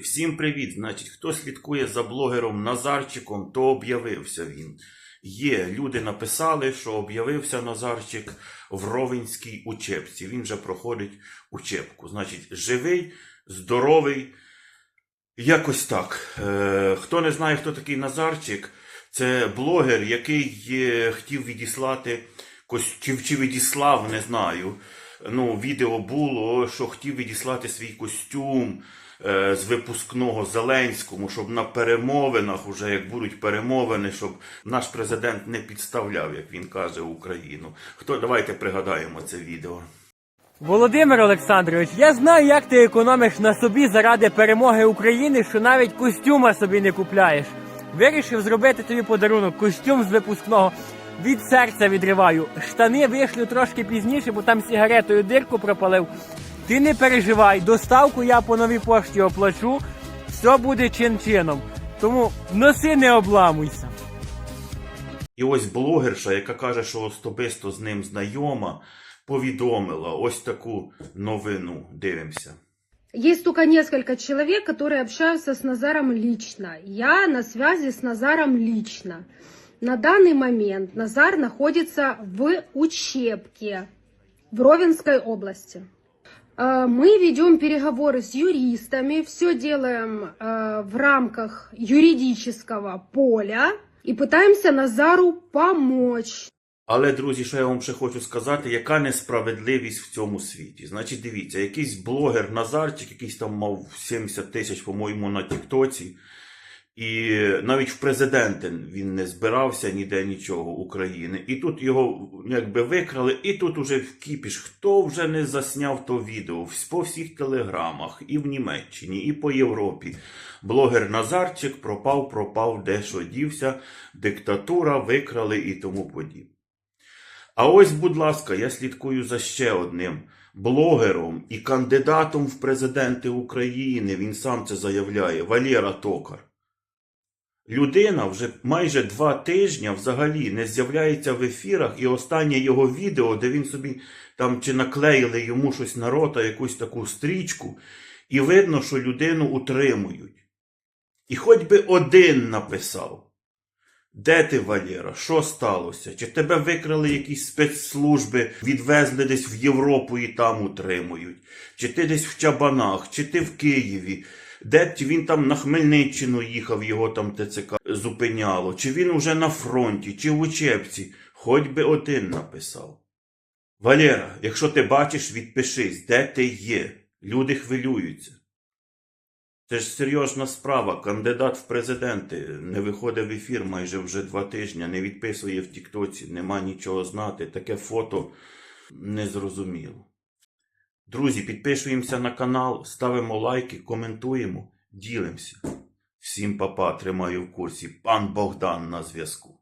всім привіт! Значить, хто слідкує за блогером Назарчиком, то об'явився він. Є, люди написали, що об'явився Назарчик в Ровенській учебці. Він вже проходить учебку. Значить, живий, здоровий. Якось так. Е, хто не знає, хто такий Назарчик, це блогер, який е, хотів відіслати чи, чи відіслав, не знаю. Ну, відео було, що хотів відіслати свій костюм е, з випускного Зеленському, щоб на перемовинах, уже як будуть перемовини, щоб наш президент не підставляв, як він каже, Україну. Хто давайте пригадаємо це відео. Володимир Олександрович, я знаю, як ти економиш на собі заради перемоги України, що навіть костюма собі не купляєш. Вирішив зробити тобі подарунок, костюм з випускного. Від серця відриваю. Штани вишлю трошки пізніше, бо там сигаретою дирку пропалив. Ти не переживай, доставку я по новій пошті оплачу, все буде чин-чином. Тому носи не обламуйся. І ось блогерша, яка каже, що особисто з ним знайома, повідомила ось таку новину. Дивимося. Есть только несколько человек, которые общаются с Назаром лично. Я на связи с Назаром лично. На данный момент Назар находится в учебке в Ровенской области. Э, Мы ведем переговоры с юристами, все делаем э, в рамках юридического поля и пытаемся Назару помочь. Але, друзі, що я вам ще хочу сказати, яка несправедливість в цьому світі. Значить, дивіться, якийсь блогер Назарчик, якийсь там мав 70 тисяч, по-моєму, на Тіктоці. І навіть в президенти він не збирався ніде нічого України. І тут його якби викрали, і тут уже в кіпіш. Хто вже не засняв то відео по всіх телеграмах, і в Німеччині, і по Європі. Блогер Назарчик пропав, пропав, де що дівся, диктатура, викрали і тому подібне. А ось, будь ласка, я слідкую за ще одним блогером і кандидатом в президенти України. Він сам це заявляє. Валєра Токар. Людина вже майже два тижні взагалі не з'являється в ефірах, і останнє його відео, де він собі там чи наклеїли йому щось на рота, якусь таку стрічку, і видно, що людину утримують. І хоч би один написав. Де ти, Валєра? Що сталося? Чи тебе викрали якісь спецслужби, відвезли десь в Європу і там утримують? Чи ти десь в Чабанах, чи ти в Києві? Де він там на Хмельниччину їхав, його там ТЦК зупиняло? Чи він уже на фронті, чи в учебці? Хоч би один написав. Валєра, якщо ти бачиш, відпишись, де ти є. Люди хвилюються. Це ж серйозна справа. Кандидат в президенти не виходить в ефір майже вже два тижні, не відписує в Тіктоці, нема нічого знати. Таке фото незрозуміло. Друзі, підписуємося на канал, ставимо лайки, коментуємо, ділимося. Всім папа, тримаю в курсі. Пан Богдан на зв'язку.